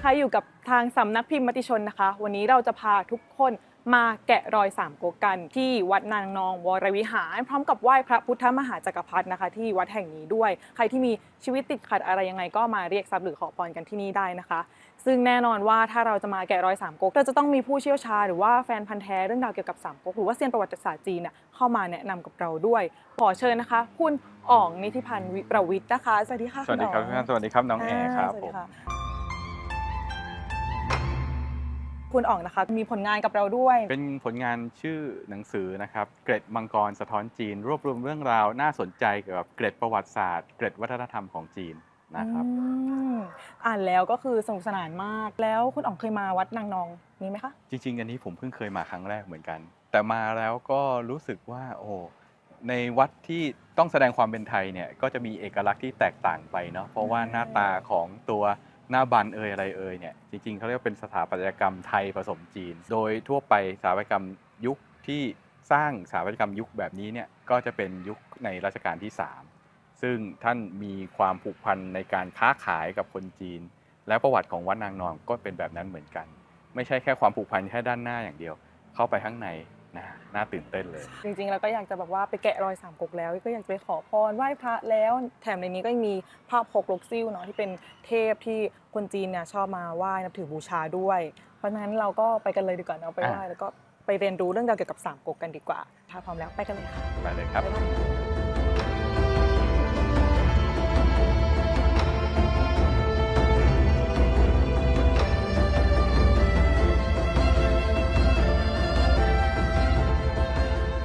นะคะอยู่กับทางสำนักพิมพ์มติชนนะคะ วันนี้เราจะพาทุกคนมาแกะรอยสามก๊กกัน ที่วัดนางนองวรวิหาร พร้อมกับไหว้พระพุทธมหาจักรพรรดินะคะ ที่วัดแห่งนี้ด้วย ใครที่มีชีวิตติดขัดอะไรยังไงก็มาเรียกทรัพย์หรือขอพรกันที่นี่ได้นะคะ ซึ่งแน่นอนว่าถ้าเราจะมาแกะรอยสามก๊กเราจะต้องมีผู้เชี่ยวชาญหรือว่าแฟนพันธ์แท้เรื่องราวเกี่ยวกับสามก๊กหรือว่าเซียนประวัติศาสตร์จีนเนี่ยเข้ามาแนะนำกับเราด้วย ขอเชิญนะคะ คุณอ๋องนิติพันธ์วิประวิทย์นะคะสวัสดีค่ะสวัสดีครับณทุกท่านสวัสดีครับน้องแอร์ครับสวัสผดีม ค่ะคุณอ๋องนะคะ มีผลงานกับเราด้วย เป็นผลงานชื่อหนังสือนะครับ เกร็ดมังกรสะท้อนจีน รวบรวมเรื่องราวน่าสนใจเกี่ยวกับเกร็ดประวัติศาสตร์ เกร็ดวัฒนธรรมของจีนนะครับอืมอ่านแล้วก็คือสนุกสนานมาก แล้วคุณอ๋องเคยมาวัดนางนองนี้ไหมคะ จริง ๆ อันนี้ผมเพิ่งเคยมาครั้งแรกเหมือนกัน แต่มาแล้วก็รู้สึกว่าโอ้ในวัดที่ต้องแสดงความเป็นไทยเนี่ยก็จะมีเอกลักษณ์ที่แตกต่างไปเนาะเพราะว่าหน้าตาของตัว หน้าบันเอยอะไรเอยเนี่ยจริงๆเขาเรียกว่าเป็นสถาปัตยกรรมไทยผสมจีน โดยทั่วไปสถาปัตยกรรมยุคที่สร้างสถาปัตยกรรมยุคแบบนี้เนี่ยก็จะเป็นยุคในรัชกาลที่ 3 ซึ่งท่านมีความผูกพันในการค้าขายกับคนจีน และประวัติของวัดนางนอนก็เป็นแบบนั้นเหมือนกัน ไม่ใช่แค่ความผูกพันแค่ด้านหน้าอย่างเดียว เข้าไปข้างใน นะน่าตื่นเต้นเลย จริงๆ แล้วก็อยากจะแบบว่าไปแกะรอยสามก๊กแล้วก็อยากจะไปขอพรไหว้พระแล้ว แถมในนี้ก็ยังมีภาพพกลกซิ่วเนาะที่เป็นเทพที่คนจีนเนี่ยชอบมาไหว้นับถือบูชาด้วย เพราะฉะนั้นเราก็ไปกันเลยดีกว่าเนาะไปไหว้อ่าแล้วก็ไปเรียนรู้เรื่องราวเกี่ยวกับสามก๊กกันดีกว่าถ้าพร้อมแล้วไปกันเลยค่ะไปเลยครับ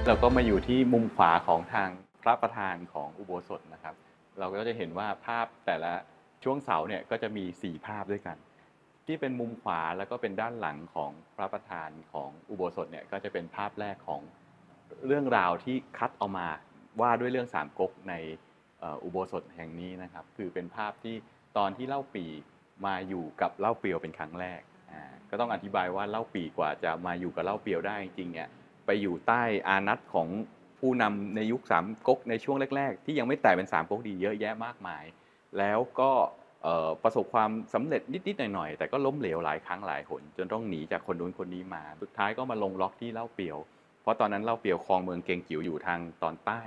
เราก็มาอยู่ที่มุมขวาของทางพระประธานของอุโบสถนะครับ เราก็จะเห็นว่าภาพแต่ละช่วงเสาเนี่ยก็จะมี 4 ภาพด้วยกัน ที่เป็นมุมขวาแล้วก็เป็นด้านหลังของพระประธานของอุโบสถเนี่ยก็จะเป็นภาพแรกของเรื่องราวที่คัดเอามาว่าด้วยเรื่องสามก๊กในอุโบสถแห่งนี้นะครับ คือเป็นภาพที่ตอนที่เล่าปีมาอยู่กับเล่าเปียวเป็นครั้งแรกก็ต้องอธิบายว่าเล่าปีกว่าจะมาอยู่กับเล่าเปียวได้จริงเนี่ย ไปอยู่ใต้อานัตของผู้นำในยุคสามก๊กในช่วงแรก ๆ ที่ยังไม่แตกเป็นสามก๊กดีเยอะแยะมากมาย แล้วก็ประสบความสำเร็จนิด ๆ หน่อย ๆ แต่ก็ล้มเหลวหลายครั้งหลายหน จนต้องหนีจากคนนู้นคนนี้มา สุดท้ายก็มาลงล็อกที่เล่าเปียว เพราะตอนนั้นเล่าเปียวครองเมืองเกงจิ๋วอยู่ทางตอนใต้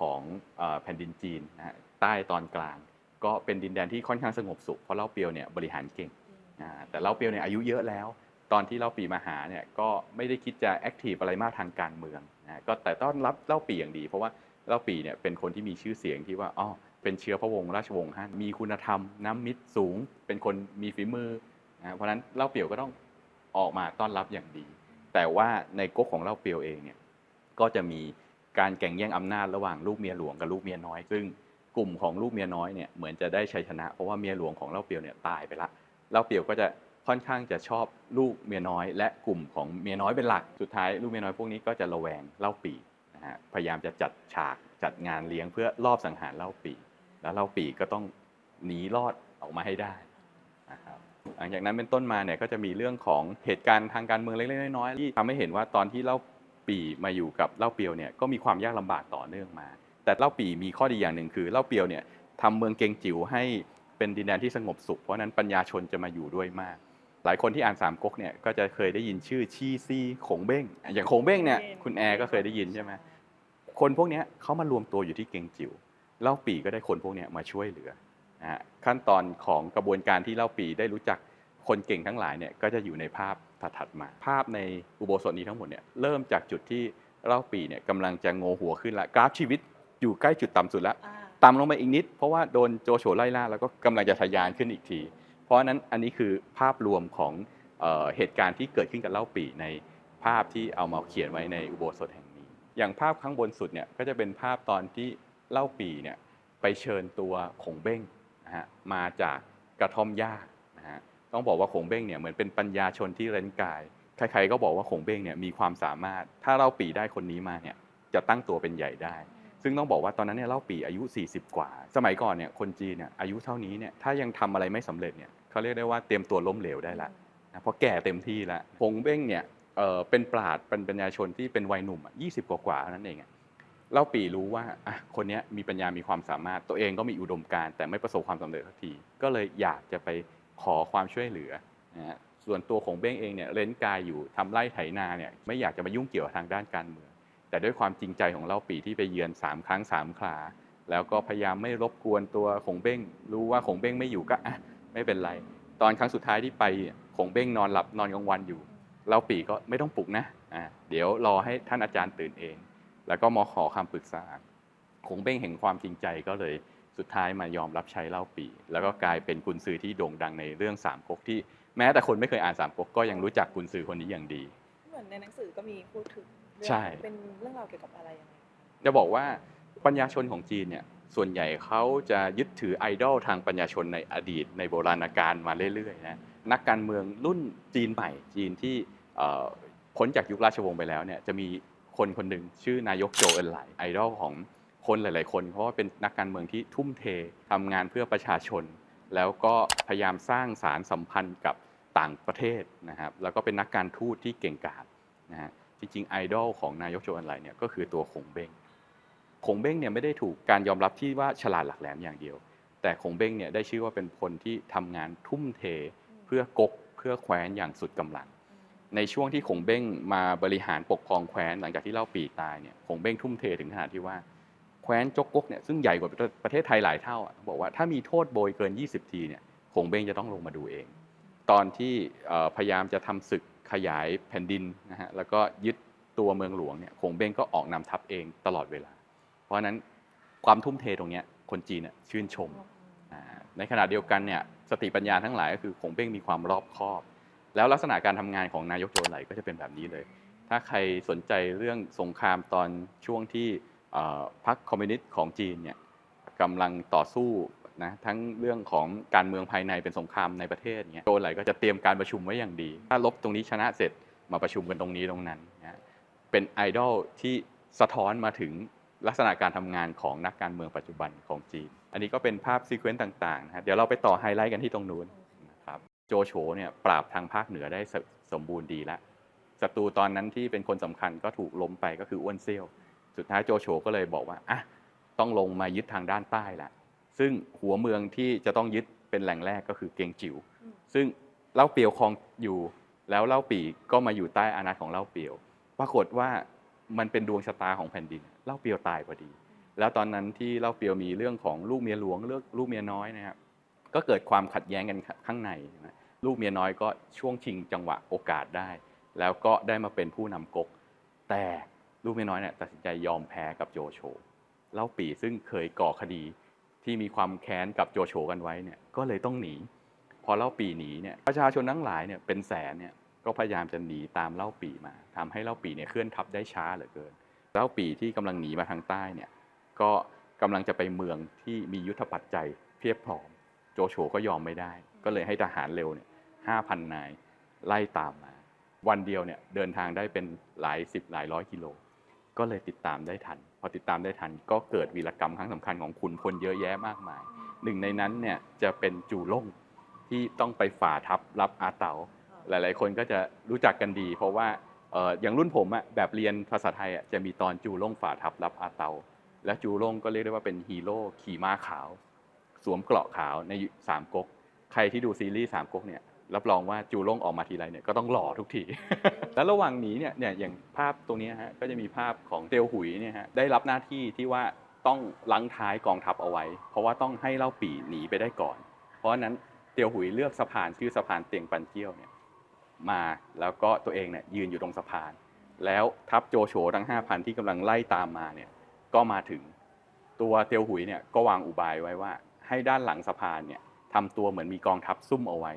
ของอแผ่นดินจีนนะฮะใต้ตอนกลาง ก็เป็นดินแดนที่ค่อนข้างสงบสุขเพราะเล่าเปียวเนี่ยบริหารเก่งแต่เล่าเปียวเนี่ยอายุเยอะแล้ว ตอนที่เล่าปีมาหาเนี่ยก็ไม่ได้คิดจะแอคทีฟอะไรมากทางการเมืองนะก็แต่ต้อนรับเล่าปีอย่างดี เพราะว่าเล่าปีเนี่ยเป็นคนที่มีชื่อเสียงที่ว่าอ๋อเป็นเชื้อพระวงศ์ราชวงศ์ฮั่นมีคุณธรรมน้ำมิตรสูง เป็นคนมีฝีมือนะเพราะนั้นเล่าเปียวก็ต้องออกมาต้อนรับอย่างดี แต่ว่าในก๊กของเล่าเปียวเองเนี่ยก็จะมีการแข่งแย่งอำนาจระหว่างลูกเมียหลวงกับลูกเมียน้อย ซึ่งกลุ่มของลูกเมียน้อยเนี่ยเหมือนจะได้ชัยชนะ เพราะว่าเมียหลวงของเล่าเปียวเนี่ยตายไปละเล่าเปียวก็จะ ค่อนข้างจะชอบลูกเมียน้อย และกลุ่มของเมียน้อยเป็นหลัก สุดท้ายลูกเมียน้อยพวกนี้ก็จะระแวงเล่าปีนะฮะพยายามจะจัดฉากจัดงานเลี้ยงเพื่อรอบสังหารเล่าปีแล้วเล่าปีก็ต้องหนีรอดออกมาให้ได้นะครับหลังจากนั้นเป็นต้นมาเนี่ยก็จะมีเรื่องของเหตุการณ์ทางการเมืองเล็กๆน้อยๆที่ทำให้เห็นว่าตอนที่เล่าปีมาอยู่กับเล่าเปียวเนี่ยก็มีความยากลำบากต่อเนื่องมา แต่เล่าปีมีข้อดีอย่างหนึ่งคือเล่าเปียวเนี่ยทำเมืองเกงจิ๋วให้เป็นดินแดนที่สงบสุข เพราะนั้นปัญญาชนจะมาอยู่ด้วยมาก หลายคนที่อ่านสามก๊กเนี่ยก็จะเคยได้ยินชื่อชีซีขงเบ้ง อย่างขงเบ้งเนี่ยคุณแอร์ก็เคยได้ยินใช่ไหมคนพวกเนี้ยเขามารวมตัวอยู่ที่เกงจิ๋วเล่าปีก็ได้คนพวกเนี้ยมาช่วยเหลือนะฮะขั้นตอนของกระบวนการที่เล่าปีได้รู้จักคนเก่งทั้งหลายเนี่ยก็จะอยู่ในภาพถัดๆมา ภาพในอุโบสถนี้ทั้งหมดเนี่ยเริ่มจากจุดที่เล่าปีเนี่ยกำลังจะโงหัวขึ้นละกราฟชีวิตอยู่ใกล้จุดต่ำสุดแล้วต่ำลงไปอีกนิด เพราะว่าโดนโจโฉไล่ล่าแล้วก็กำลังจะทะยานขึ้นอีกทีเพ ราะฉะนั้นอันนี้คือภาพรวมของเออเหตุการณ์ที่เกิดขึ้นกับเล่าปีในภาพที่เอามาเขียนไว้ในอุโบสถแห่งนี้ อย่างภาพข้างบนสุดเนี่ยก็จะเป็นภาพตอนที่เล่าปีเนี่ยไปเชิญตัวขงเบ้งนะฮะมาจากกระท่อมหญ้านะฮะต้องบอกว่าขงเบ้งเนี่ยเหมือนเป็นปัญญาชนที่เร้นกาย ใครๆก็บอกว่าขงเบ้งเนี่ยมีความสามารถ ถ้าเล่าปีได้คนนี้มาเนี่ยจะตั้งตัวเป็นใหญ่ได้ ซึ่งต้องบอกว่าตอนนั้นเนี่ยเล่าปีอายุ 40 กว่า สมัยก่อนเนี่ยคนจีนเนี่ยอายุเท่านี้เนี่ยถ้ายังทำอะไรไม่สำเร็จเนี่ย เขาเรียกได้ว่าเตรียมตัวล้มเหลวได้ละนะเพราะแก่เต็มที่แล้วงเบ้งเนี่ยเอ่อเป็นปราดเป็นปัญญาชนที่เป็นวัยหนุ่มอะ20กว่าๆเท่านั้นเองเล่าปีรู้ว่าอะคนนี้มีปัญญามีความสามารถตัวเองก็มีอุดมการณ์แต่ไม่ประสบความสำเร็จสักที ก็เลยอยากจะไปขอความช่วยเหลือนะฮะส่วนตัวของเบ้งเองเนี่ยเร้นกายอยู่ทำไร่ไถนาเนี่ยไม่อยากจะมายุ่งเกี่ยวทางด้านการเมือง แต่ด้วยความจริงใจของเล่าปีที่ไปเยือนสามครั้งสามคราแล้วก็พยายามไม่รบกวนตัวขงเบ้งรู้ว่าขงเบ้งไม่อยู่ก็อะ ไม่เป็นไร ตอนครั้งสุดท้ายที่ไปขงเบ้งนอนหลับนอนกลางวันอยู่เล่าปีก็ไม่ต้องปลุกนะอะเดี๋ยวรอให้ท่านอาจารย์ตื่นเอง แล้วก็มาขอคำปรึกษาขงเบ้งเห็นความจริงใจก็เลยสุดท้ายมายอมรับใช้เล่าปี แล้วก็กลายเป็นกุนซือที่โด่งดังในเรื่องสามก๊กที่แม้แต่คนไม่เคยอ่านสามก๊กก็ยังรู้จักกุนซือคนนี้อย่างดี เหมือนในหนังสือก็มีพูดถึงเรื่องใช่เป็นเรื่องราวเกี่ยวกับอะไรยังไงจะบอกว่าปัญญาชนของจีนเนี่ย ส่วนใหญ่เขาจะยึดถือไอดอลทางปัญญาชนในอดีต ในโบราณกาลมาเรื่อยๆนะนักการเมืองรุ่นจีนใหม่จีนที่พ้นจากยุคราชวงศ์ไปแล้วเนี่ยจะมีคนคนหนึ่งชื่อนายกโจเอินไหลไอดอลของคนหลาย ๆ คนเพราะว่าเป็นนักการเมืองที่ทุ่มเททำงานเพื่อประชาชน แล้วก็พยายามสร้างสารสัมพันธ์กับต่างประเทศนะครับแล้วก็เป็นนักการทูตที่เก่งกาจนะฮะจริงๆไอดอลของนายกโจเอินไหลเนี่ยก็คือตัวขงเบง คงเบ้งเนี่ยไม่ได้ถูกการยอมรับที่ว่าฉลาดหลักแหลมอย่างเดียว แต่คงเบ้งเนี่ยได้ชื่อว่าเป็นคนที่ทำงานทุ่มเท เพื่อกกเพื่อแคว้นอย่างสุดกำลัง ในช่วงที่คงเบ้งมาบริหารปกครองแคว้นหลังจากที่เล่าปีตายเนี่ยคงเบ้งทุ่มเทถึงขนาดที่ว่าแคว้นจกกกเนี่ยซึ่งใหญ่กว่าประเทศไทยหลายเท่าอะบอกว่าถ้ามีโทษโบยเกิน 20 ทีเนี่ยคงเบ้งจะต้องลงมาดูเอง ตอนที่พยายามจะทำศึกขยายแผ่นดินนะฮะแล้วก็ยึดตัวเมืองหลวงเนี่ยคงเบ้งก็ออกนำทัพเองตลอดเวลา ราะฉะนั้นความทุ่มเทตรงนี้คนจีนน่ะชื่นชม ในขณะเดียวกันเนี่ยสติปัญญาทั้งหลายก็คือคงเบ้งมีความรอบคอบ แล้วลักษณะการทำงานของนายกโจไหลก็จะเป็นแบบนี้เลย ถ้าใครสนใจเรื่องสงครามตอนช่วงที่พรรคคอมมิวนิสต์ของจีนเนี่ยกำลังต่อสู้นะทั้งเรื่องของการเมืองภายในเป็นสงครามในประเทศเนี่ยโจไหลก็จะเตรียมการประชุมไว้อย่างดี ถ้าลบตรงนี้ชนะเสร็จมาประชุมกันตรงนี้ตรงนั้น เป็นไอดอลที่สะท้อนมาถึง ลักษณะการทำงานของนักการเมืองปัจจุบันของจีน อันนี้ก็เป็นภาพซีเควนต์ต่างๆนะฮะเดี๋ยวเราไปต่อไฮไลท์กันที่ตรงนู้นนะครับโจโฉเนี่ยปราบทางภาคเหนือได้สสมบูรณ์ดีแล้วศัตรูตอนนั้นที่เป็นคนสำคัญก็ถูกล้มไปก็คืออ้วนเซี่ยว สุดท้ายโจโฉก็เลยบอกว่าอะต้องลงมายึดทางด้านใต้ละซึ่งหัวเมืองที่จะต้องยึดเป็นแหล่งแรกก็คือเกียงจิ๋วซึ่งเล่าเปียวครองอยู่แล้วเล่าปีก็มาอยู่ใต้อานัตของเล่าเปียว ปรากฏว่า มันเป็นดวงชะตาของแผ่นดิน เล่าเปียวตายพอดี แล้วตอนนั้นที่เล่าเปียวมีเรื่องของลูกเมียหลวงเรื่องลูกเมียน้อยนะครับก็เกิดความขัดแย้งกันข้างในนะลูกเมียน้อยก็ช่วงชิงจังหวะโอกาสได้ แล้วก็ได้มาเป็นผู้นำก๊กแต่ลูกเมียน้อยเนี่ยตัดสินใจยอมแพ้กับโจโฉเล่าปีซึ่งเคยก่อคดีที่มีความแค้นกับโจโฉกันไว้เนี่ยก็เลยต้องหนี พอเล่าปีหนีเนี่ยประชาชนทั้งหลายเนี่ยเป็นแสนเนี่ย ก็พยายามจะหนีตามเล่าปีมาทำให้เล่าปีเนี่ยเคลื่อนทัพได้ช้าเหลือเกิน เล่าปีที่กำลังหนีมาทางใต้เนี่ยก็กำลังจะไปเมืองที่มียุทธปัจจัยเพียบพร้อม โจโฉก็ยอมไม่ได้ ก็เลยให้ทหารเร็วเนี่ยห้าพันนายไล่ตามมา วันเดียวเนี่ยเดินทางได้เป็นหลายสิบหลายร้อยกิโล ก็เลยติดตามได้ทัน พอติดตามได้ทันก็เกิดวีรกรรมครั้งสำคัญของขุนพลเยอะแยะมากมาย หนึ่งในนั้นเนี่ยจะเป็นจูล่งที่ต้องไปฝ่าทัพรับอาเตา หลาย ๆ คนก็จะรู้จักกันดี เพราะว่าอย่างรุ่นผมอะแบบเรียนภาษาไทยอะจะมีตอนจูล่งฝ่าทัพรับอาเตา และจูล่งก็เรียกได้ว่าเป็นฮีโร่ขี่ม้าขาว สวมเกราะขาวในสามก๊กใครที่ดูซีรีส์สามก๊กเนี่ยรับรองว่าจูล่งออกมาทีไรเนี่ยก็ต้องหล่อทุกที แล้วระหว่างหนี้เนี่ยเนี่ยอย่างภาพตรงนี้ฮะก็จะมีภาพของเตียวหุยเนี่ยฮะได้รับหน้าที่ที่ว่าต้องลังท้ายกองทัพเอาไว้ เพราะว่าต้องให้เล่าปีหนีไปได้ก่อน เพราะฉะนั้นเตียวหุยเลือกสะพานชื่อสะพานเตียงปันเกี้ยวเนี่ย มา แล้วก็ตัวเองเนี่ยยืนอยู่ตรงสะพาน แล้วทัพโจโฉทั้ง 5,000 ที่กำลังไล่ตามมาเนี่ยก็มาถึง ตัวเตียวหุยเนี่ยก็วางอุบายไว้ว่า ให้ด้านหลังสะพานเนี่ยทำตัวเหมือนมีกองทัพซุ่มเอาไว้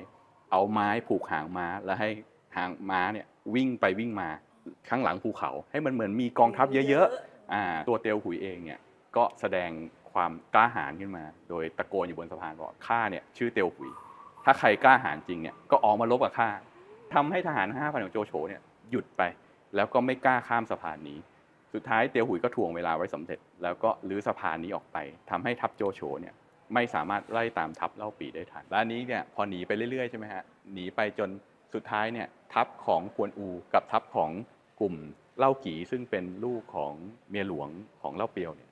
เอาไม้ผูกหางม้าแล้วให้หางม้าเนี่ยวิ่งไปวิ่งมาข้างหลังภูเขา ให้มันเหมือนมีกองทัพเยอะๆอ่าตัวเตียวหุยเองเนี่ยก็แสดงความกล้าหาญขึ้นมา โดยตะโกนอยู่บนสะพานบอกข้าเนี่ยชื่อเตียวหุย ถ้าใครกล้าหาญจริงเนี่ยก็ออกมาลบกับข้า ทำให้ทหารห้าพันของโจโฉเนี่ยหยุดไป แล้วก็ไม่กล้าข้ามสะพานนี้ สุดท้ายเตียวหุยก็ถ่วงเวลาไว้สำเร็จ แล้วก็ลื้อสะพานนี้ออกไปทำให้ทัพโจโฉเนี่ยไม่สามารถไล่ตามทัพเล่าปีได้ทันและอันนี้เนี่ยพอหนีไปเรื่อยๆใช่ไหมฮะหนีไปจนสุดท้ายเนี่ยทัพของกวนอูกับทัพของกลุ่มเล่ากีซึ่งเป็นลูกของเมียหลวงของเล่าเปียวเนี่ย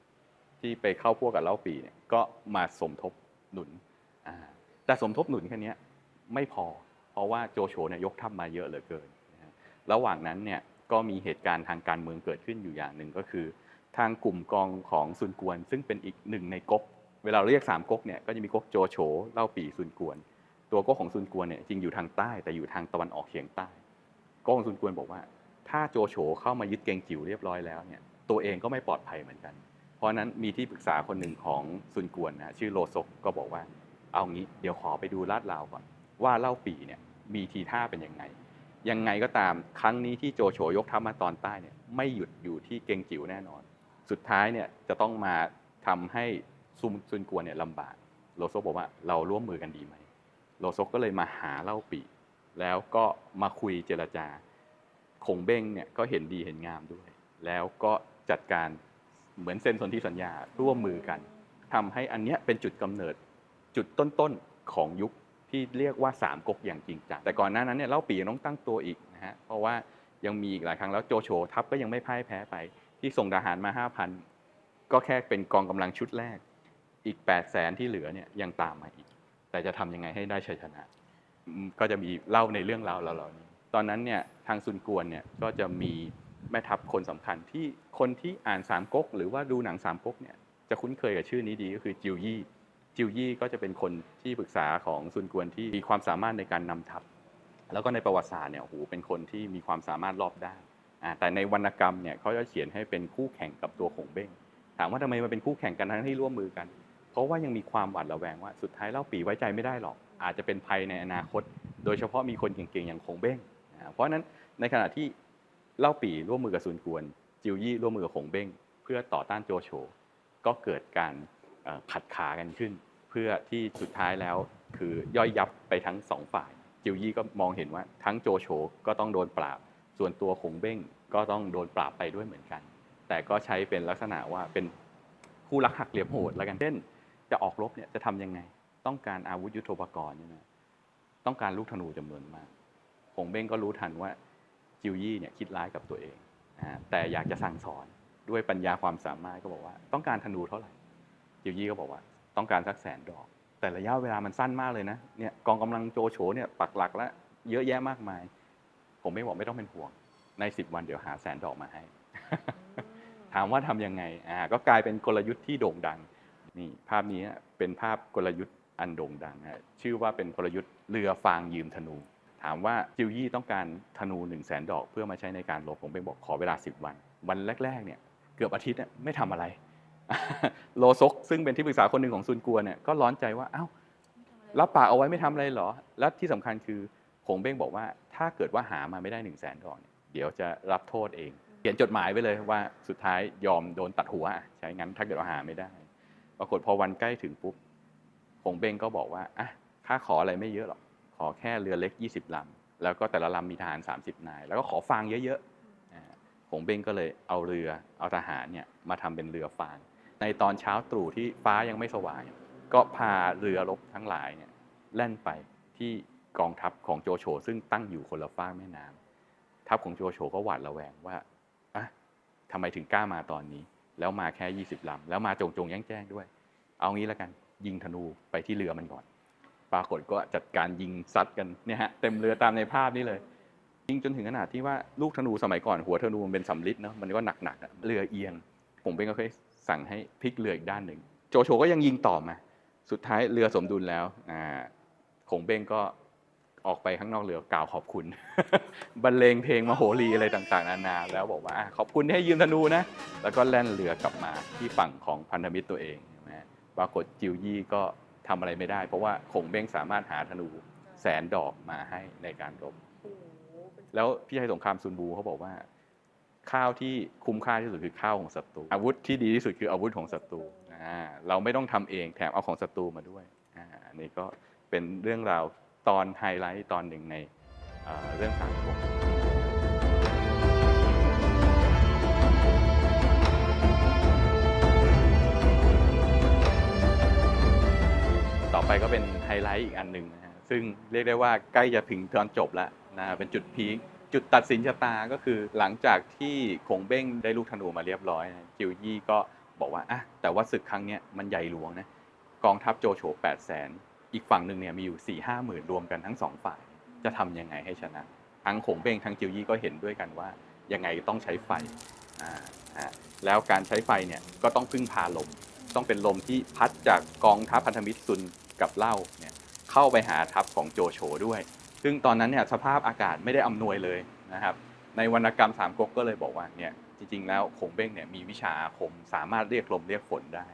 ที่ไปเข้าพวกกับเล่าปีเนี่ยก็มาสมทบหนุนแต่สมทบหนุนแค่นี้ไม่พอ เพราะว่าโจโฉเนี่ยยกทัพมาเยอะเหลือเกินนะระหว่างนั้นเนี่ยก็มีเหตุการณ์ทางการเมืองเกิดขึ้นอยู่อย่างหนึ่งก็คือ ทางกลุ่มกองของซุนกวน ซึ่งเป็นอีกหนึ่งในก๊กเวลาเรียกสามก๊กเนี่ยก็จะมีก๊กโจโฉเล่าปีซุนกวน ตัวก๊กของซุนกวนเนี่ยจริงอยู่ทางใต้แต่อยู่ทางตะวันออกเฉียงใต้ก๊กของซุนกวนบอกว่า ถ้าโจโฉเข้ามายึดเกงจิ๋วเรียบร้อยแล้วเนี่ยตัวเองก็ไม่ปลอดภัยเหมือนกัน เพราะนั้นมีที่ปรึกษาคนหนึ่งของซุนกวนนะชื่อโลซกก็บอกว่า เอางี้เดี๋ยวขอไปดูลาดราวก่อน ว่าเล่าปีเนี่ยมีทีท่าเป็นยังไง ยังไงก็ตามครั้งนี้ที่โจโฉยกทัพมาตอนใต้เนี่ยไม่หยุดอยู่ที่เกงจิ๋วแน่นอน สุดท้ายเนี่ยจะต้องมาทำให้ซุนซุนกวนเนี่ยลำบากโลโซกบอกว่าเราร่วมมือกันดีไหมโลโซก็เลยมาหาเล่าปีแล้วก็มาคุยเจรจาคงเบ้งเนี่ยก็เห็นดีเห็นงามด้วย แล้วก็จัดการเหมือนเซ็นสนธิสัญญาร่วมมือกันทำให้อันเนี้ยเป็นจุดกำเนิดจุดต้นๆของยุค ที่เรียกว่าสามก๊กอย่างจริงจังแต่ก่อนหน้านั้นเนี่ยเล่าปียังต้องตั้งตัวอีกนะฮะเพราะว่ายังมีอีกหลายครั้งแล้วโจโฉทัพก็ยังไม่พ่ายแพ้ไป ที่ส่งทหารมา 5,000 ก็แค่เป็นกองกำลังชุดแรก อีก 8 0 0แสนที่เหลือเนี่ยยังตามมาอีก แต่จะทำยังไงให้ได้ชัยชนะ ก็จะมีเล่าในเรื่องราวเหล่านี้ ตอนนั้นเนี่ยทางซุนกวนเนี่ยก็จะมีแม่ทัพคนสำคัญที่คนที่อ่านสามก๊กหรือว่าดูหนังสามก๊กเนี่ยจะคุ้นเคยกับชื่อนี้ดีก็คือจิวยี่ จิวยี่ก็จะเป็นคนที่ปรึกษาของซุนกวนที่มีความสามารถในการนำทัพ แล้วก็ในประวัติศาสตร์เนี่ยโอ้โหเป็นคนที่มีความสามารถรอบด้านแต่ในวรรณกรรมเนี่ยเขาจะเขียนให้เป็นคู่แข่งกับตัวขงเบ้ง ถามว่าทำไมมันเป็นคู่แข่งกันทั้งที่ร่วมมือกัน เพราะว่ายังมีความหวาดระแวงว่าสุดท้ายเล่าปีไว้ใจไม่ได้หรอก อาจจะเป็นภัยในอนาคต โดยเฉพาะมีคนเก่งๆอย่างคงเบ้ง เพราะนั้นในขณะที่เล่าปีร่วมมือกับซุนกวน จิวยี่ร่วมมือกับคงเบ้ง เพื่อต่อต้านโจโฉก็เกิดการ ขัดขากันขึ้น เพื่อที่สุดท้ายแล้วคือย่อยยับไปทั้งสองฝ่าย จิวยี่ก็มองเห็นว่าทั้งโจโฉก็ต้องโดนปราบ ส่วนตัวคงเบ้งก็ต้องโดนปราบไปด้วยเหมือนกัน แต่ก็ใช้เป็นลักษณะว่าเป็นคู่รักหักเหลี่ยมโหดแล้วกันเช่น จะออกรบเนี่ยจะทำยังไง ต้องการอาวุธยุทโธปกรณ์เนี่ยนะต้องการลูกธนูจำนวนมากคงเบ้งก็รู้ทันว่าจิวยี่เนี่ยคิดร้ายกับตัวเองนะแต่อยากจะสั่งสอนด้วยปัญญาความสามารถก็บอกว่า ต้องการธนูเท่าไหร่ จิวยี่ก็บอกว่า ต้องการสักแสนดอก แต่ระยะเวลามันสั้นมากเลยนะเนี่ยกองกำลังโจโฉเนี่ยปักหลักแล้วเยอะแยะมากมาย ผมไม่บอกไม่ต้องเป็นห่วง ในสิบวันเดี๋ยวหาแสนดอกมาให้ ถามว่าทำยังไงอ่าก็กลายเป็นกลยุทธ์ที่โด่งดังนี่ภาพนี้เป็นภาพกลยุทธ์อันโด่งดังนะชื่อว่าเป็นกลยุทธ์เรือฟางยืมธนู ถามว่าจิวยี่ต้องการธนู1นึ่งแสนดอก เพื่อมาใช้ในการรบผมไปบอกขอเวลา 10 วัน วันแรกๆเนี่ยเกือบอาทิตย์เนี่ยไม่ทำอะไร โลซกซึ่งเป็นที่ปรึกษาคนหนึ่งของซุนกัวเนี่ยก็ร้อนใจว่าเอ้ารับปากเอาไว้ไม่ทำอะไรเหรอ และที่สำคัญคือคงเบ้งบอกว่า ถ้าเกิดว่าหามาไม่ได้หนึ่งแสนดอกเดี๋ยวจะรับโทษเอง เขียนจดหมายไปเลยว่าสุดท้ายยอมโดนตัดหัว ใช่งั้นถ้าเกิดว่าหาไม่ได้ ปรากฏพอวันใกล้ถึงปุ๊บคงเบ้งก็บอกว่าอะข้าขออะไรไม่เยอะหรอก ขอแค่เรือเล็ก 20 ลำ แล้วก็แต่ละลำมีทหาร 30 นาย แล้วก็ขอฟางเยอะๆอ่าคงเบ้งก็เลยเอาเรือเอาทหารเนี่ยมาทำเป็นเรือฟาง ในตอนเช้าตรู่ที่ฟ้ายังไม่สว่าง ก็พาเรือรบทั้งหลายเนี่ยแล่นไปที่กองทัพของโจโฉซึ่งตั้งอยู่คนละฝ้ากแม่น้ำทัพของโจโฉก็หวาดระแวงว่าอะทำไมถึงกล้ามาตอนนี้ แล้วมาแค่ 20ลำแล้วมาจงจงๆแจ้งแจ้งด้วย เอางี้แล้วกันยิงธนูไปที่เรือมันก่อน ปรากฏก็จัดการยิงซัดกันเนี่ยฮะเต็มเรือตามในภาพนี้เลยยิงจนถึงขนาดที่ว่าลูกธนูสมัยก่อนหัวธนูมันเป็นสำลิดเนาะมันก็หนักๆเรือเอียง ผมเป็นก็เคย สั่งให้พลิกเรืออีกด้านหนึ่ง โจโฉก็ยังยิงต่อมา สุดท้ายเรือสมดุลแล้วอ่าคงเบ้งก็ออกไปข้างนอกเรือกล่าวขอบคุณ บรรเลงเพลงมโหรีอะไรต่างๆนานา แล้วบอกว่าอะขอบคุณที่ให้ยืมธนูนะ แล้วก็แล่นเรือกลับมาที่ฝั่งของพันธมิตรตัวเองเห็นไหมปรากฏจิวยี่ก็ทำอะไรไม่ได้ เพราะว่าคงเบ้งสามารถหาธนูแสนดอกมาให้ในการรบโอ้โหเป็นแล้วพี่ชัยสงครามซุนบูเขาบอกว่า ข้าวที่คุ้มค่าที่สุดคือข้าวของศัตรูอาวุธที่ดีที่สุดคืออาวุธของศัตรูเราไม่ต้องทำเองแถมเอาของศัตรูมาด้วยอันนี้ก็เป็นเรื่องราวตอนไฮไลท์ตอนหนึ่งในเรื่องสามก๊กต่อไปก็เป็นไฮไลท์อีกอันหนึ่งนะฮะซึ่งเรียกได้ว่าใกล้จะถึงตอนจบแล้วนะฮะเป็นจุดพีค จุดตัดสินชะตาก็คือหลังจากที่คงเบ้งได้ลูกธนูมาเรียบร้อยจิวยี่ก็บอกว่าอะแต่ว่าศึกครั้งนี้มันใหญ่หลวงนะกองทัพโจโฉ8 0 0 0 0 0อีกฝั่งหนึ่งเนี่ยมีอยู่4ี่ห้าหมื่นรวมกันทั้งสองฝ่าย จะทำยังไงให้ชนะ ทั้งขงเบ้งทั้งจิวยี่ก็เห็นด้วยกันว่ายังไงต้องใช้ไฟอ่าฮะแล้วการใช้ไฟเนี่ยก็ต้องพึ่งพาลมต้องเป็นลมที่พัดจากกองทัพพันธมิตรซุนกับเล่าเนี่ยเข้าไปหาทัพของโจโฉด้วย ซึ่งตอนนั้นเนี่ยสภาพอากาศไม่ได้อำนวยเลยนะครับในวรรณกรรมสามก๊กก็เลยบอกว่าเนี่ยจริงๆแล้วขงเบ้งเนี่ยมีวิชาอาคมสามารถเรียกลมเรียกฝนได้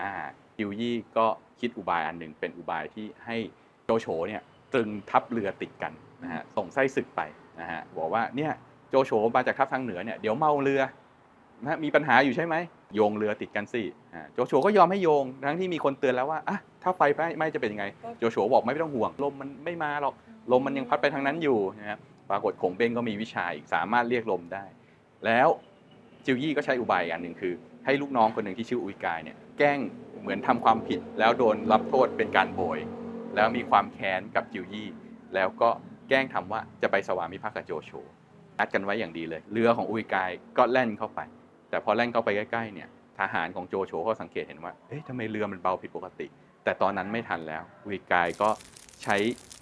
อ่าจิวยี่ก็คิดอุบายอันหนึ่งเป็นอุบายที่ให้โจโฉเนี่ยตรึงทัพเรือติดกันนะฮะส่งไส้ศึกไปนะฮะบอกว่าเนี่ยโจโฉมาจากทัพทางเหนือเนี่ยเดี๋ยวเมาเรือนะฮะมีปัญหาอยู่ใช่ไหมโยงเรือติดกันสิอ่าโจโฉก็ยอมให้โยงทั้งที่มีคนเตือนแล้วว่าอะถ้าไฟไม้ไหม้จะเป็นยังไง โจโฉบอกไม่ต้องห่วงลมมันไม่มาหรอก ลมมันยังพัดไปทางนั้นอยู่นะครับปรากฏขงเบ้งก็มีวิชาอีกสามารถเรียกลมได้ แล้วจิวยี่ก็ใช้อุบายอันหนึ่งคือ ให้ลูกน้องคนหนึ่งที่ชื่ออุยกายเนี่ยแกล้งเหมือนทำความผิด แล้วโดนรับโทษเป็นการโบย แล้วมีความแค้นกับจิวยี่ แล้วก็แกล้งทำว่าจะไปสวามิภักดิ์กับโจโฉนัดกันไว้อย่างดีเลย เรือของอุยกายก็แล่นเข้าไป แต่พอแล่นเข้าไปใกล้ๆเนี่ยทหารของโจโฉก็สังเกตเห็นว่า เอ๊ะทำไมเรือมันเบาผิดปกติ แต่ตอนนั้นไม่ทันแล้วอุยกายก็ใช้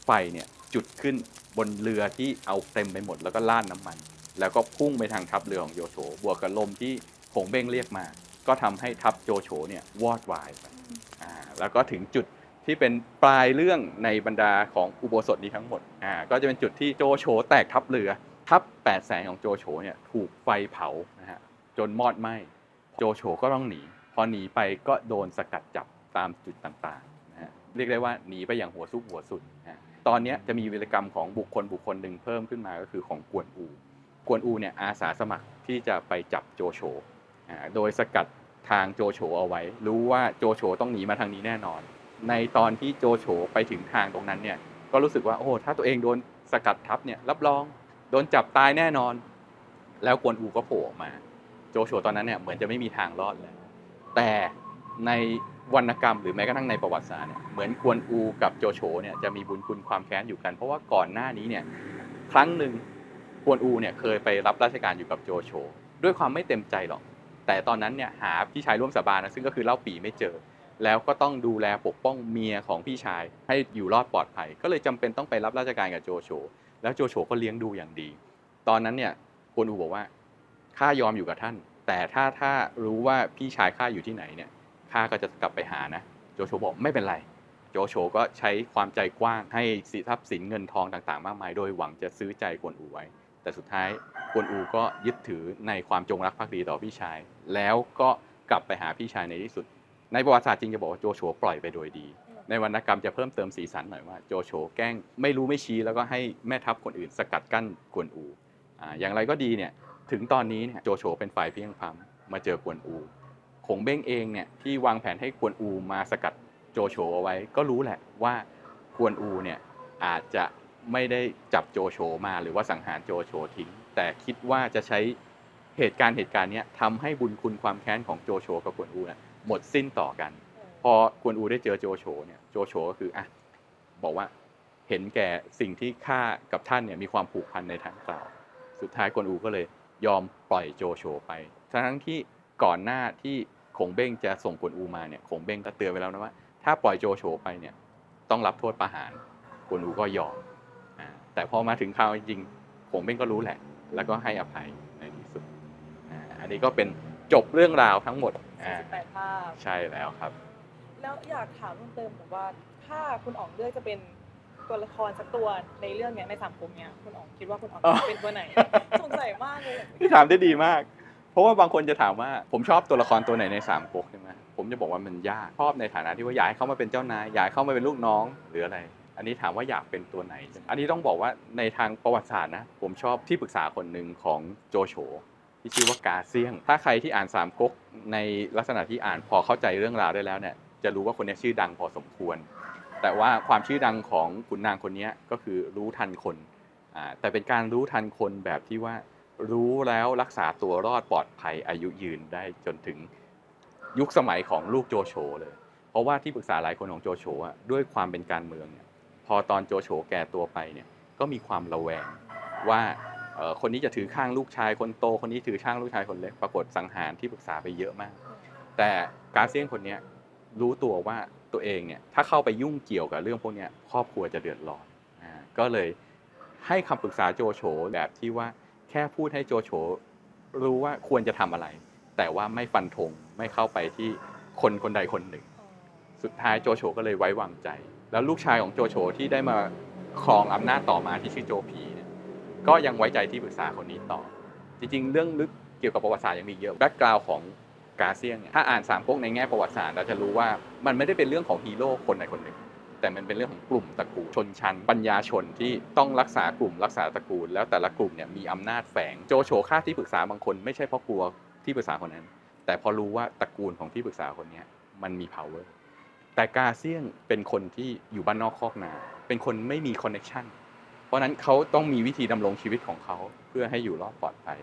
ไฟเนี่ย จุดขึ้นบนเรือที่เอาเต็มไปหมดแล้วก็ล่านน้ำมัน แล้วก็พุ่งไปทางทัพเรือของโจโฉบวกกับลมที่ผงเบ้งเรียกมา ก็ทำให้ทัพโจโฉเนี่ยวอดวายไปอ่าแล้วก็ถึงจุดที่เป็นปลายเรื่องในบรรดาของอุโบสถนี้ทั้งหมดอ่าก็จะเป็นจุดที่โจโฉแตกทัพเรือ ทัพแปดแสนของโจโฉเนี่ยถูกไฟเผานะฮะจนมอดไหม้โจโฉก็ต้องหนี พอหนีไปก็โดนสกัดจับตามจุดต่างๆนะฮะเรียกได้ว่าหนีไปอย่างหัวซุกหัวสุดนะฮะ ตอนนี้จะมีวีรกรรมของบุคคลบุคคลหนึ่งเพิ่มขึ้นมาก็คือของกวนอู กวนอูเนี่ยอาสาสมัครที่จะไปจับโจโฉอ่าโดยสกัดทางโจโฉเอาไว้ รู้ว่าโจโฉต้องหนีมาทางนี้แน่นอน ในตอนที่โจโฉไปถึงทางตรงนั้นเนี่ยก็รู้สึกว่าโอ้ถ้าตัวเองโดนสกัดทับเนี่ยรับรองโดนจับตายแน่นอน แล้วกวนอูก็โผล่ออกมา โจโฉตอนนั้นเนี่ยเหมือนจะไม่มีทางรอดเลยแต่ใน วรรณกรรมหรือแม้กระทั่งในประวัติศาสตร์เนี่ยเหมือนกวนอูกับโจโฉเนี่ยจะมีบุญคุณความแค้นอยู่กัน เพราะว่าก่อนหน้านี้เนี่ยครั้งหนึ่งกวนอูเนี่ยเคยไปรับราชการอยู่กับโจโฉด้วยความไม่เต็มใจหรอก แต่ตอนนั้นเนี่ยหาพี่ชายร่วมสาบานนะซึ่งก็คือเล่าปีไม่เจอ แล้วก็ต้องดูแลปกป้องเมียของพี่ชายให้อยู่รอดปลอดภัย ก็เลยจำเป็นต้องไปรับราชการกับโจโฉแล้วโจโฉก็เลี้ยงดูอย่างดี ตอนนั้นเนี่ยกวนอูบอกว่าข้ายอมอยู่กับท่าน แต่ถ้าถ้ารู้ว่าพี่ชายข้าอยู่ที่ไหนเนี่ย ข้าก็จะกลับไปหานะ โจโฉบอกไม่เป็นไร โจโฉก็ใช้ความใจกว้างให้สิทรัพย์สินเงินทองต่างๆ มากมาย โดยหวังจะซื้อใจกวนอูไว้ แต่สุดท้ายกวนอูก็ยึดถือในความจงรักภักดีต่อพี่ชาย แล้วก็กลับไปหาพี่ชายในที่สุด ในประวัติศาสตร์จริงจะบอกว่าโจโฉปล่อยไปโดยดี ในวรรณกรรมจะเพิ่มเติมสีสันหน่อยว่าโจโฉแกล้งไม่รู้ไม่ชี้แล้วก็ให้แม่ทัพคนอื่นสกัดกั้นกวนอู อย่างไรก็ดีเนี่ยถึงตอนนี้เนี่ยโจโฉเป็นฝ่ายเพียงพำมาเจอกวนอู ขงเบ้งเองเนี่ยที่วางแผนให้กวนอูมาสกัดโจโฉเอาไว้ ก็รู้แหละว่ากวนอูเนี่ยอาจจะไม่ได้จับโจโฉมาหรือว่าสังหารโจโฉทิ้ง แต่คิดว่าจะใช้เหตุการณ์เหตุการณ์เนี้ยทำให้บุญคุณความแค้นของโจโฉกับกวนอูเนี่ยหมดสิ้นต่อกัน พอกวนอูได้เจอโจโฉเนี่ยโจโฉก็คืออะบอกว่าเห็นแก่สิ่งที่ข้ากับท่านเนี่ยมีความผูกพันในทางกล่าว สุดท้ายกวนอูก็เลยยอมปล่อยโจโฉไป ทั้งที่ก่อนหน้าที่ ขงเบ้งจะส่งกวนอูมาเนี่ยขงเบ้งก็เตือนไว้แล้วนะว่า ถ้าปล่อยโจโฉไปเนี่ยต้องรับโทษประหารกวนอูก็ยอมอ่าแต่พอมาถึงคราวจริงๆขงเบ้งก็รู้แหละ แล้วก็ให้อภัยในที่สุดอ่าอันนี้ก็เป็นจบเรื่องราวทั้งหมดอ่าแปดภาพใช่แล้วครับ แล้วอยากถามเพิ่มเติมแบบว่าถ้าคุณอ๋องเลือกจะเป็นตัวละครสักตัวในเรื่องเนี้ยในสามก๊กเนี้ยคุณอ๋องคิดว่าคุณอ๋องอ๋อจะเป็นตัวไหนสงสัยมากเลยที่ถามได้ดีมาก เพราะว่าบางคนจะถามว่าผมชอบตัวละครตัวไหนในสามก๊กใช่ไหมผมจะบอกว่ามันยากชอบในฐานะที่ว่าอยากให้เขามาเป็นเจ้านายอยากให้ามาเป็นลูกน้องหรืออะไร อันนี้ถามว่าอยากเป็นตัวไหน อันนี้ต้องบอกว่าในทางประวัติศาสตร์นะผมชอบที่ปรึกษาคนหนึ่งของโจโฉที่ชื่อว่ากาเซียง ถ้าใครที่อ่านสามก๊กในลักษณะที่อ่านพอเข้าใจเรื่องราวได้แล้วเนี่ยจะรู้ว่าคนนี้ชื่อดังพอสมควร แต่ว่าความชื่อดังของขุนนางคนนี้ก็คือรู้ทันคนแต่เป็นการรู้ทันคนแบบที่ว่า รู้แล้วรักษาตัวรอดปลอดภัยอายุยืนได้จนถึงยุคสมัยของลูกโจโฉเลย เพราะว่าที่ปรึกษาหลายคนของโจโฉอะด้วยความเป็นการเมืองเนี่ยพอตอนโจโฉแก่ตัวไปเนี่ยก็มีความระแวงว่าคนนี้จะถือข้างลูกชายคนโต คนนี้ถือข้างลูกชายคนเล็กปรากฏสังหารที่ปรึกษาไปเยอะมาก แต่กาเซียนคนเนี้ยรู้ตัวว่าตัวเองเนี่ยถ้าเข้าไปยุ่งเกี่ยวกับเรื่องพวกนี้ครอบครัวจะเดือดร้อนอ่าก็เลยให้คำปรึกษาโจโฉแบบที่ว่า แค่พูดให้โจโฉรู้ว่าควรจะทำอะไร แต่ว่าไม่ฟันธงไม่เข้าไปที่คนคนใดคนหนึ่ง สุดท้ายโจโฉก็เลยไว้วางใจ แล้วลูกชายของโจโฉที่ได้มาครองอำนาจต่อมาที่ชื่อโจผีเนี่ยก็ยังไว้ใจที่ปรึกษาคนนี้ต่อ จริงๆ เรื่องลึกเกี่ยวกับประวัติศาสตร์ยังมีเยอะแบ็กกราวของกาเซียงเนี่ยถ้าอ่านสามก๊กในแง่ประวัติศาสตร์เราจะรู้ว่ามันไม่ได้เป็นเรื่องของฮีโร่คนใดคนหนึ่ง แต่มันเป็นเรื่องของกลุ่มตระกูลชนชั้นปัญญาชนที่ต้องรักษากลุ่มรักษาตระกูล แล้วแต่ละกลุ่มเนี่ยมีอำนาจแฝงโจโฉฆ่าที่ปรึกษาบางคน ไม่ใช่เพราะกลัวที่ปรึกษาคนนั้น แต่พอรู้ว่าตระกูลของที่ปรึกษาคนนี้มันมี power แต่กาเซียงเป็นคนที่อยู่บ้านนอกคอกนา เป็นคนไม่มีคอนเน t ชันเพราะนั้นเขาต้องมีวิธีดำรงชีวิตของเขาเพื่อให้อยู่รอดปลอดภัย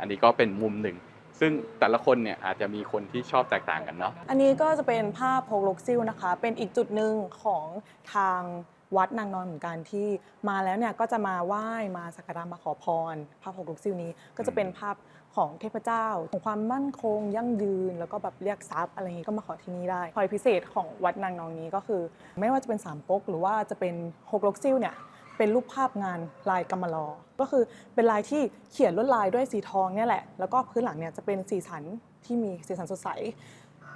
อันนี้ก็เป็นมุมหนึ่ง ซึ่งแต่ละคนเนี่ยอาจจะมีคนที่ชอบแตกต่างกันเนาะ อันนี้ก็จะเป็นภาพโพกลกซิลนะคะ เป็นอีกจุดหนึ่งของทางวัดนางนอนเหมือนกันที่มาแล้วเนี่ยก็จะมาไหว้มาสักการะมาขอพร ภาพโพกลกซิลนี้ก็จะเป็นภาพของเทพเจ้า ของความมั่นคง ยั่งยืน แล้วก็แบบเรียกทรัพย์อะไรอย่างนี้ก็มาขอที่นี่ได้พอยพิเศษของวัดนางนองนี้ก็คือ ไม่ว่าจะเป็นสามก๊กหรือว่าจะเป็นโฮกลกซิลเนี่ย เป็นรูปภาพงานลายกำมะลอ ก็คือเป็นลายที่เขียนลวดลายด้วยสีทองเนี่ยแหละ แล้วก็พื้นหลังเนี่ยจะเป็นสีสันที่มีสีสันสดใส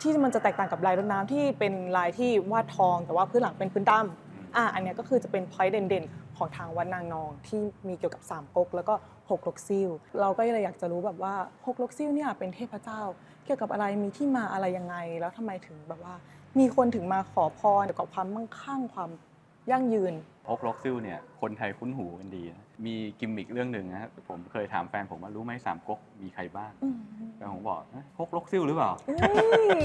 ที่มันจะแตกต่างกับลายรดน้ำที่เป็นลายที่วาดทอง แต่ว่าพื้นหลังเป็นพื้นดำอะอันเนี้ยก็คือจะเป็นพอยต์เด่นๆ ของทางวัดนางนองที่มีเกี่ยวกับสามก๊กแล้วก็หกลกซิลเราก็เลยอยากจะรู้แบบว่าหกลกซิลเนี่ยเป็นเทพเจ้า เกี่ยวกับอะไรมีที่มาอะไรยังไง แล้วทำไมถึงแบบว่า มีคนถึงมาขอพรเกี่ยวกับความมั่งคั่งความยั่งยืน ฮกล็อกซิลเนี่ยคนไทยคุ้นหูกันดีนะมีกิมมิคเรื่องหนึ่งนะผมเคยถามแฟนผมว่ารู้ไหมสามก๊กมีใครบ้างอืมแฟนผมบอกเอ้ยฮกล็อกซิลหรือเปล่าอุ้ย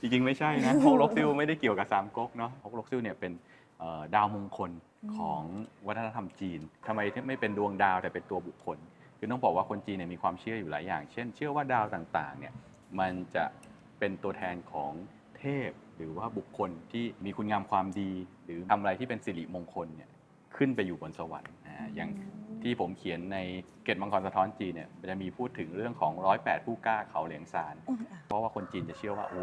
จริงๆ ไม่ใช่นะฮกล็อกซิลไม่ได้เกี่ยวกับสามก๊กเนาะฮกล็อกซิลเนี่ยเป็นเอ่อดาวมงคลของวัฒนธรรมจีนทำไมถึงไม่เป็นดวงดาวแต่เป็นตัวบุคคล คือต้องบอกว่าคนจีนเนี่ยมีความเชื่ออยู่หลายอย่าง เช่น เชื่อว่าดาวต่างๆเนี่ยมันจะเป็นตัวแทนของเทพ หรือว่าบุคคลที่มีคุณงามความดี หรือทำอะไรที่เป็นสิริมงคลเนี่ยขึ้นไปอยู่บนสวรรค์อ่าอย่างที่ผมเขียนในเกตมังกรสะท้อนจีนเนี่ยมันจะมีพูดถึงเรื่องของร้อยแปดผู้กล้าเขาเหลียงซาน อืมอะเพราะว่าคนจีนจะเชื่อว่าโอ้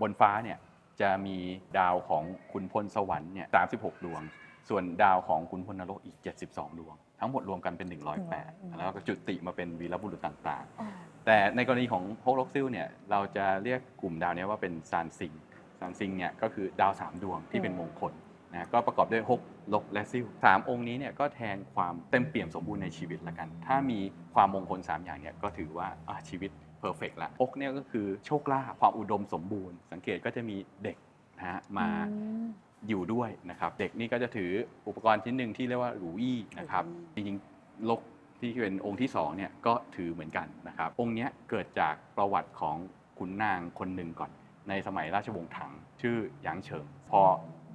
บนฟ้าเนี่ยจะมีดาวของขุนพลสวรรค์เนี่ย36 ดวง ส่วนดาวของขุนพลนรกอีก 72 ดวง ทั้งหมดรวมกันเป็น 108 แล้วก็จุติมาเป็นวีรบุรุษต่างอ๋อ ๆ แต่ในกรณีของฮกลกซิลเนี่ยเราจะเรียกกลุ่มดาวเนี้ว่าเป็นซานซิง ซานซิงเนี่ยก็คือดาว3ดวงที่เป็นมงคลนะก็ประกอบด้วยฮกลกและซิลสามองค์นี้เนี่ยก็แทนความเต็มเปี่ยมสมบูรณ์ในชีวิตละกัน ถ้ามีความมงคล 3 อย่างเนี่ยก็ถือว่าอะชีวิตเพอร์เฟกละฮกเนี่ยก็คือโชคลาภความอุดมสมบูรณ์ สังเกตก็จะมีเด็กนะฮะมาอืมอยู่ด้วยนะครับ เด็กนี่ก็จะถืออุปกรณ์ชิ้นหนึ่งที่เรียกว่าหรูอี้นะครับหรูอี้จริงๆลกที่เป็นองค์ที่สองเนี่ยก็ถือเหมือนกันนะครับองค์เนี้ยเกิดจากประวัติของขุนนางคนหนึ่งก่อน ในสมัยราชวงศ์ถัง ชื่อหยางเฉิง พอ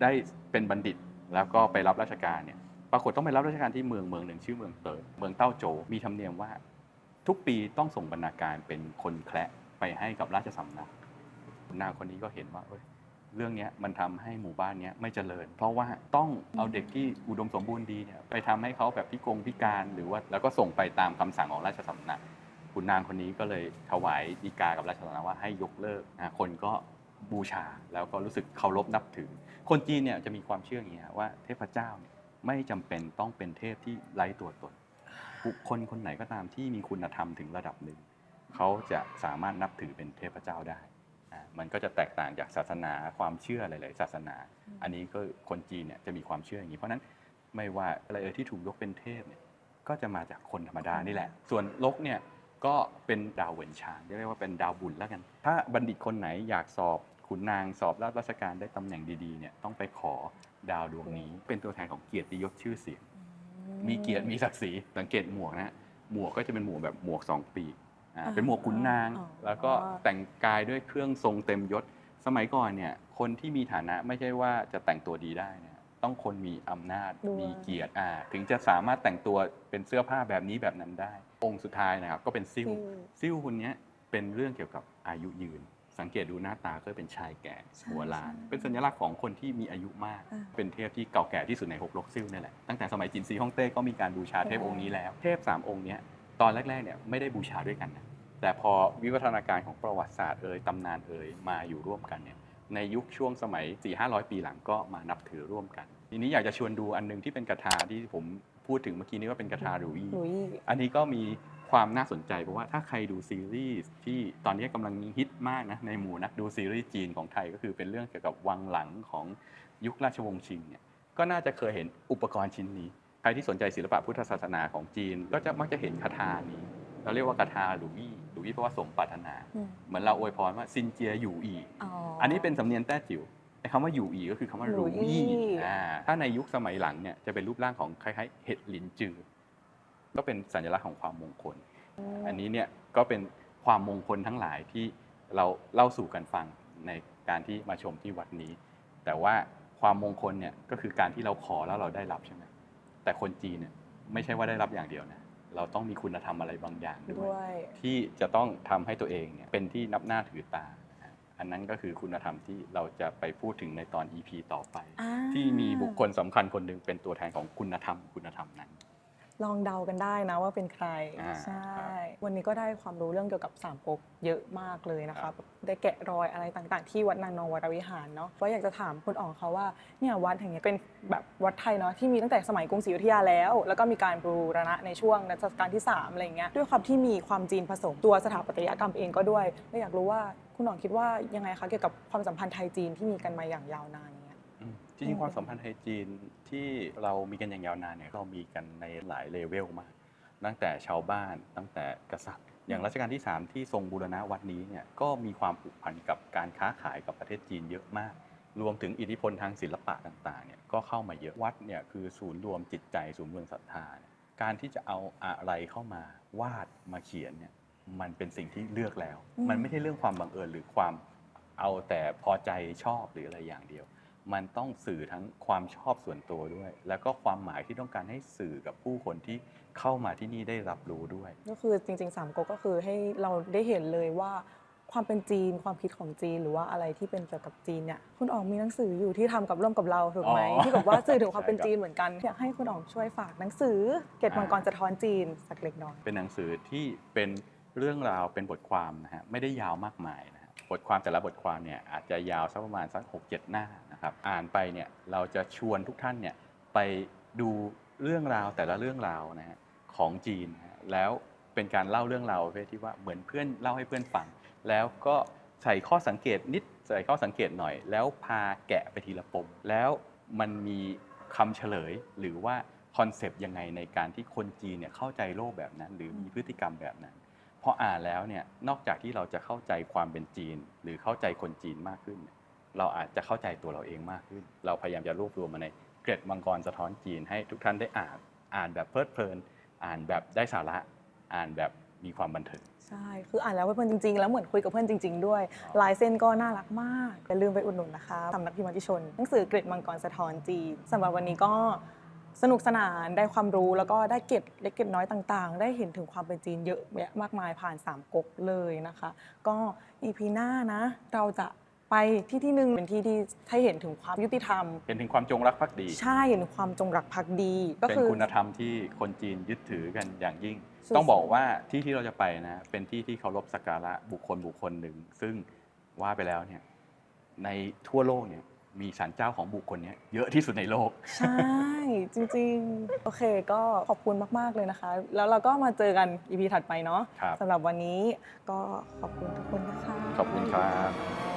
ได้เป็นบัณฑิตแล้วก็ไปรับราชการเนี่ยปรากฏต้องไปรับราชการที่เมืองเมืองหนึ่งชื่อเมืองเติร์เมืองเต้าโจมีธรรมเนียมว่า ทุกปีต้องส่งบรรณาการเป็นคนแคละไปให้กับราชสำนักขุนนางคนนี้ก็เห็นว่าเรื่องนี้มันทำให้หมู่บ้านนี้ไม่เจริญ เพราะว่าต้องเอาเด็กที่อุดมสมบูรณ์ดีเนี่ยไปทำให้เขาแบบพิกงพิการหรือว่าแล้วก็ส่งไปตามคำสั่งของราชสำนัก ขุนนางคนนี้ก็เลยถวายดีกากับราชสำนักว่าให้ยกเลิกนะคนก็บูชาแล้วก็รู้สึกเคารพนับถือ คนจีนเนี่ยจะมีความเชื่ออย่างนี้ว่าเทพเจ้าเนี่ยไม่จำเป็นต้องเป็นเทพที่ไร้ตัวตนบุคคลคนไหนก็ตามที่มีคุณธรรมถึงระดับหนึ่งเขาจะสามารถนับถือเป็นเทพเจ้าได้ มันก็จะแตกต่างจากศาสนาความเชื่อหลาย ๆ ศาสนา อันนี้ก็คนจีนเนี่ยจะมีความเชื่ออย่างนี้ เพราะฉะนั้นไม่ว่าอะไรเอ่ยที่ถูกยกเป็นเทพเนี่ยก็จะมาจากคนธรรมดานี่แหละ ส่วนลกเนี่ย ก็เป็นดาวเหวินชานเรียกว่าเป็นดาวบุญแล้วกัน ถ้าบัณฑิตคนไหนอยากสอบขุนนางสอบรับราชการได้ตำแหน่งดีๆเนี่ยต้องไปขอดาวดวงนี้ เป็นตัวแทนของเกียรติยศชื่อเสียง มีเกียรติมีศักดิ์ศรีสังเกตหมวกนะฮะหมวกก็จะเป็นหมวกแบบหมวกสองปีกอ่าอ่าเป็นหมวกขุนนางอ๋อแล้วก็แต่งกายด้วยเครื่องทรงเต็มยศ สมัยก่อนเนี่ยคนที่มีฐานะไม่ใช่ว่าจะแต่งตัวดีได้นะต้องคนมีอำนาจด้วยมีเกียรติอ่าถึงจะสามารถแต่งตัวเป็นเสื้อผ้าแบบนี้แบบนั้นได้ องค์สุดท้ายนะครับก็เป็นซิ่วซิ่วซิ่วคนเนี้ยเป็นเรื่องเกี่ยวกับอายุยืน สังเกตดูหน้าตาก็เป็นชายแก่ใช่หัวล้านใช่เป็นสัญลักษณ์ของคนที่มีอายุมากอ่าเป็นเทพที่เก่าแก่ที่สุดในหกลกซิ่วนี่แหละตั้งแต่สมัยจินซีฮ่องเต้ก็มีการบูชาเทพองค์นี้แล้วเทพสามองค์เนี้ยตอนแรกๆเนี่ยไม่ได้บูชาด้วยกันนะแต่พอวิวัฒนาการของประวัติศาสตร์เอ่ยตำนานเอ่ยมาอยู่ร่วมกันเนี่ยในยุคช่วงสมัย 4 5 0 0 ปีหลังก็มานับถือร่วมกัน ทีนี้อยากจะชวนดูอันหนึงที่เป็นกระทาที่ผม พูดถึงเมื่อกี้นี้ว่าเป็นกระทาหรูอี้หลุยอันนี้ก็มีความน่าสนใจเพราะว่าถ้าใครดูซีรีส์ที่ตอนนี้กำลังฮิตมากนะในหมู่นักดูซีรีส์จีนของไทยก็คือเป็นเรื่องเกี่ยวกับวังหลังของยุคราชวงศ์ชิงเนี่ยก็น่าจะเคยเห็นอุปกรณ์ชิ้นนี้ ใครที่สนใจศิลปะพุทธศาสนาของจีน ก็จะมักจะเห็นคาถานี้ เราเรียกว่ากาถาหลูอี้หลูอี้แปลว่าสมปรารถนาอืมเหมือนเราอวยพรว่าซินเจียอยู่อีอ๋ออันนี้เป็นสำเนียงแต้จิ๋ว ไอ้คำว่าอยู่อีก็คือคำว่าหรูรูอี้อี้อ่าถ้าในยุคสมัยหลังเนี่ยจะเป็นรูปร่างของคล้ายๆเห็ดลินจือ ก็เป็นสัญลักษณ์ของความมงคล อันนี้เนี่ยก็เป็นความมงคลทั้งหลายที่เราเล่าสู่กันฟังในการที่มาชมที่วัดนี้ แต่ว่าความมงคลเนี่ยก็คือการที่เราขอแล้วเราได้รับใช่ไหมแต่คนจีนเนี่ยไม่ใช่ว่าได้รับอย่างเดียวนะเราต้องมีคุณธรรมอะไรบางอย่างด้วยด้วยที่จะต้องทำให้ตัวเองเนี่ยเป็นที่นับหน้าถือตานะฮะ อันนั้นก็คือคุณธรรมที่เราจะไปพูดถึงในตอน EP ต่อไปอ่าที่มีบุคคลสำคัญคนหนึ่งเป็นตัวแทนของคุณธรรมคุณธรรมนั้น ลองเดากันได้นะว่าเป็นใครอ่าใช่ครับวันนี้ก็ได้ความรู้เรื่องเกี่ยวกับสามก๊กเยอะมากเลยนะครัคะบแบบได้แกะรอยอะไรต่างๆ ที่วัดนางนองวรวิหารเนาะว่าอยากจะถามคุณอ๋องเขาว่าเนี่ยวัดแห่งนี้เป็นแบบวัดไทยเนาะที่มีตั้งแต่สมัยกรุงศรีอยุธยาแล้ว แล้วก็มีการบูรณะในช่วงรัชกาลที่สามอะไรอย่างเงี้ยด้วยความที่มีความจีนผสมตัวสถาปัตยกรรมเองก็ด้วยเลยอยากรู้ว่าคุณอ๋องคิดว่ายังไงคะเกี่ยวกับความสัมพันธ์ไทยจีนที่มีกันมาอย่างยาวนาน จริงๆความสัมพันธ์ไทยจีนที่เรามีกันอย่างยาวนานเนี่ยเรามีกันในหลายเลเวลมาก ตั้งแต่ชาวบ้านตั้งแต่กษัตริย์ อย่างรัชกาลที่ 3 ที่ทรงบูรณะวัดนี้เนี่ยก็มีความผูกพันกับการค้าขายกับประเทศจีนเยอะมาก รวมถึงอิทธิพลทางศิลปะต่างๆเนี่ยก็เข้ามาเยอะวัดเนี่ยคือศูนย์รวมจิตใจศูนย์รวมศรัทธาเนี่ยการที่จะเอาอะไรเข้ามาวาดมาเขียนเนี่ยมันเป็นสิ่งที่เลือกแล้วอืมมันไม่ใช่เรื่องความบังเอิญหรือความเอาแต่พอใจชอบหรืออะไรอย่างเดียว มันต้องสื่อทั้งความชอบส่วนตัวด้วย แล้วก็ความหมายที่ต้องการให้สื่อกับผู้คนที่เข้ามาที่นี่ได้รับรู้ด้วย ก็คือจริงๆสามก๊กก็คือให้เราได้เห็นเลยว่าความเป็นจีนความคิดของจีนหรือว่าอะไรที่เป็นเกี่ยวกับจีนเนี่ยคุณอ๋องมีหนังสืออยู่ที่ทำกับร่วมกับเราถูกไหมอ๋อที่แบบว่าสื่อถึงความเป็นใช่ครับจีนเหมือนกันอยากให้คุณอ๋องช่วยฝากหนังสือ เกตมังกรสะท้อนจีนสักเล็กน้อยเป็นหนังสือที่เป็นเรื่องราวเป็นบทความนะฮะไม่ได้ยาวมากมายนะฮะบทความแต่ละบทความเนี่ยอาจจะยาวสักประมาณสักหกเจ็ดหน้า นะครับอ่านไปเนี่ยเราจะชวนทุกท่านเนี่ยไปดูเรื่องราวแต่ละเรื่องราวนะฮะของจีนนะฮะแล้วเป็นการเล่าเรื่องราวประเภทที่ว่าเหมือนเพื่อนเล่าให้เพื่อนฟัง แล้วก็ใส่ข้อสังเกตนิดใส่ข้อสังเกตหน่อย แล้วพาแกะไปทีละปม แล้วมันมีคำเฉลยหรือว่าคอนเซปต์ยังไงในการที่คนจีนเนี่ยเข้าใจโลกแบบนั้น หรือมีพฤติกรรมแบบนั้นพออ่านแล้วเนี่ยนอกจากที่เราจะเข้าใจความเป็นจีน หรือเข้าใจคนจีนมากขึ้นเนี่ย เราอาจจะเข้าใจตัวเราเองมากขึ้น เราพยายามจะรวบรวมมาในเกร็ดมังกรสะท้อนจีนให้ทุกท่านได้อ่านอ่านแบบเพลิดเพลิน อ่านแบบได้สาระอ่านแบบมีความบันเทิงใช่ คืออ่านแล้วเพื่อนจริงๆ แล้วเหมือนคุยกับเพื่อนจริง ๆ ด้วย ลายเส้นก็น่ารักมาก อย่าลืมไปอุดหนุนนะคะสำนักพิมพ์มติชน หนังสือเกร็ดมังกรสะท้อนจีนสำหรับวันนี้ก็สนุกสนานได้ความรู้แล้วก็ได้เกร็ดเล็กเกร็ดน้อยต่างๆ ได้เห็นถึงความเป็นจีนเยอะแยะมากมายผ่านสามก๊กเลยนะคะ ก็อีพีหน้านะ เราจะ ไปที่ที่หนึ่งเป็นที่ที่ให้เห็นถึงความยุติธรรม เป็นถึงความจงรักภักดี ใช่เห็นถึงความจงรักภักดี ก็เป็นคือ คุณธรรมที่คนจีนยึดถือกันอย่างยิ่ง สุดๆต้องบอกว่าที่ที่เราจะไปนะ เป็นที่ที่เคารพสักการะบุคคลบุคคลหนึ่ง ซึ่งว่าไปแล้วเนี่ยในทั่วโลกเนี่ยมีศาลเจ้าของบุคคลเนี้เยอะที่สุดในโลก ใช่ จริงๆ โอเคก็ขอบคุณมากๆเลยนะคะ แล้วเราก็มาเจอกันอีพีถัดไปเนาะครับ สำหรับวันนี้ก็ขอบคุณทุกคนนะคะ ขอบคุณครับ